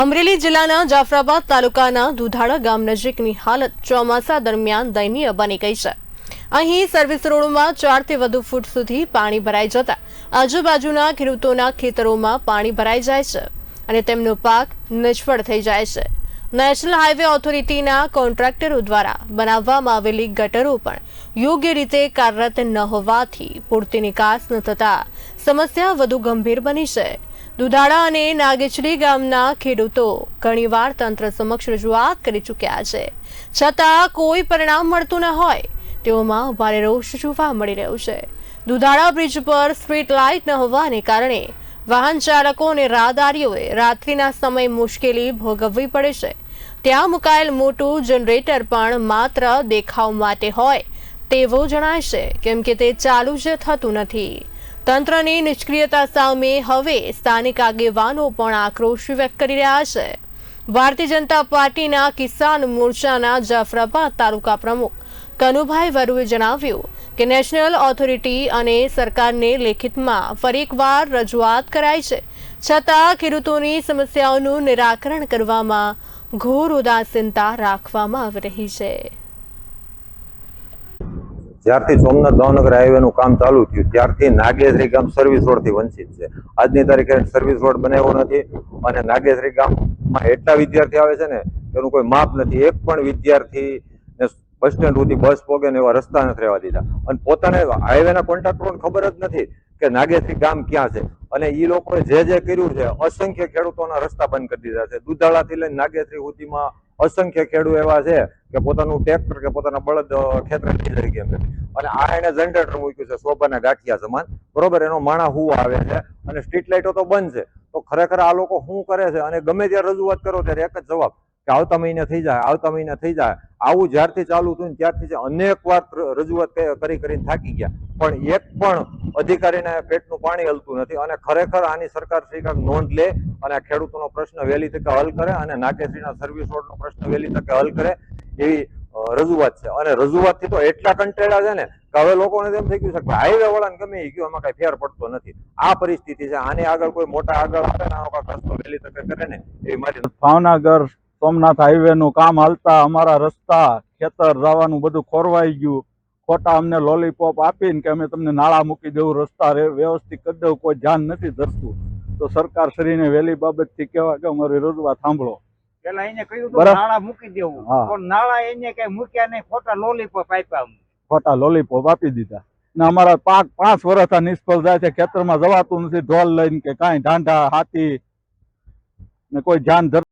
અમરેલી જિલ્લાના જાફરાબાદ તાલુકાના દુધાળા ગામ નજીકની હાલત ચોમાસા દરમિયાન દયનીય બની ગઈ છે. અહીં સર્વિસ રોડમાં ચારથી વધુ ફૂટ સુધી પાણી ભરાઈ જતા આજુબાજુના ખેડૂતોના ખેતરોમાં પાણી ભરાઈ જાય છે અને તેમનો પાક નિષ્ફળ થઈ જાય છે. નેશનલ હાઈવે ઓથોરિટીના કોન્ટ્રાક્ટરો દ્વારા બનાવવામાં આવેલી ગટરો પણ યોગ્ય રીતે કાર્યરત ન હોવાથી પૂરતી નિકાસ ન થતા સમસ્યા વધુ ગંભીર બની છે. દુધાળા અને નાગેચરી ગામના ખેડૂતો ઘણીવાર તંત્ર સમક્ષ રજૂઆત કરી ચૂક્યા છે. છતાં કોઈ પરિણામ મળતું ન હોય. તેઓમાં ભારે રોષ જોવા મળી રહ્યો છે. દુધાળા બ્રિજ પર સ્ટ્રીટ લાઇટ ન હોવાને કારણે વાહન ચાલકો અને રાહદારીઓએ રાત્રિના સમય મુશ્કેલી ભોગવવી પડે છે. ત્યાં મુકાયેલ મોટું જનરેટર પણ માત્ર દેખાવ માટે હોય તેવો જણાય છે, કેમ કે તે ચાલુ જ થતું નથી. તંત્રની નિષ્ક્રિયતા સામે હવે સ્થાનિક આગેવાનો પણ આક્રોશ વ્યક્ત કરી રહ્યા છે. ભારતીય જનતા પાર્ટીના કિસાન મોરચાના જાફરાબાદ તાલુકા પ્રમુખ કનુભાઈ વરુએ જણાવ્યું કે નેશનલ ઓથોરિટી અને સરકારને લેખિતમાં ફરી એકવાર રજૂઆત કરાઈ છે. છતાં ખેડૂતોની સમસ્યાઓનું નિરાકરણ કરવામાં ઘોર ઉદાસીનતા રાખવામાં આવી રહી છે. જ્યારથી સોમનાથ ભાવનગર હાઈવેનું કામ ચાલુ થયું, ત્યારથી નાગેશ્રી ગામ સર્વિસ રોડથી વંચિત છે. આજની તારીખે સર્વિસ રોડ બનાવ્યો નથી અને નાગેશ્રી ગામમાં એટલા વિદ્યાર્થી આવે છે ને એનું કોઈ માપ નથી. એક પણ વિદ્યાર્થી બસ સ્ટેન્ડ સુધી બસ પોગે ને એવા રસ્તા નથી રહેવા દીધા. અને પોતાને હાઈવેના કોન્ટ્રાક્ટરોને ખબર જ નથી કે નાગેશ્રી ગામ ક્યાં છે. અને એ લોકોએ જે જે કર્યું છે, અસંખ્ય ખેડૂતોના રસ્તા બંધ કરી દીધા છે. દુધાળાથી લઈને નાગેશ્રી સુધીમાં અસંખ્ય ખેડૂત એવા છે કે પોતાનું ટ્રેક્ટર કે પોતાના બળદ ખેતર લઈ જઈ ગયા અને આ એને જનરેટર મૂક્યું છે શોભાના ગાંઠિયા સમાન. બરોબર, એનો માણા હું આવે છે અને સ્ટ્રીટ લાઇટો તો બંધ છે. તો ખરેખર આ લોકો શું કરે છે? અને ગમે ત્યારે રજૂઆત કરો ત્યારે એક જ જવાબ કે આવતા મહિને થઈ જાય આવતા મહિને થઈ જાય. આવું જ્યારથી ચાલુ થયું ને ત્યારથી અનેક વાર રજૂઆત કરી કરીને થાકી ગયા. પણ એક પણ અધિકારીને પેટનું પાણી હલતું નથી અને ખરેખર આની સરકાર શ્રી કાંઈક નોંધ લે અને ખેડૂતોનો પ્રશ્ન વહેલી તકે હલ કરે અને નાકેશ્રીના સર્વિસ રોડનો પ્રશ્ન વહેલી તકે હલ કરે એવી રજૂઆત છે. અને રજૂઆતથી તો એટલા કંટાળ્યા છે ને કે હવે લોકોને તેમ થઈ ગયું છે કે હાઈવે વાળાને ગમે ગયું, એમાં કઈ ફેર પડતો નથી. આ પરિસ્થિતિ છે. આની આગળ કોઈ મોટા આગળ આવે ને આનો કાંઈક રસ્તો વહેલી તકે કરે ને એવી મારી ભાવનગર સોમનાથ હાઈવે નું કામ હાલતા અમારા રસ્તા ખેતર જવાનું બધું ખોરવાઈ ગયું. ખોટા અમને લોલીપોપ આપીને કે અમે તમને નાળા મૂકી દેવું રસ્તા વ્યવસ્થિત કરી દેવું કોઈ ધ્યાન નથી ધરતું. તો સરકાર શ્રીને વહેલી બાબતથી કહેવા કે અમારી રજૂઆત સાંભળો પેલા એને કહ્યું નાળા મૂકી દેવું. પણ નાળા એને કઈ મૂક્યા નહીં ખોટા લોલીપોપ આપ્યા ખોટા લોલીપોપ આપી દીધા. ને અમારા પાક પાંચ વર્ષ નિષ્ફળ જાય છે ખેતરમાં જવાતું નથી ઢોલ લઈને કે કાંઈ ઢાંઢા હાથી ને કોઈ ધ્યાન ધર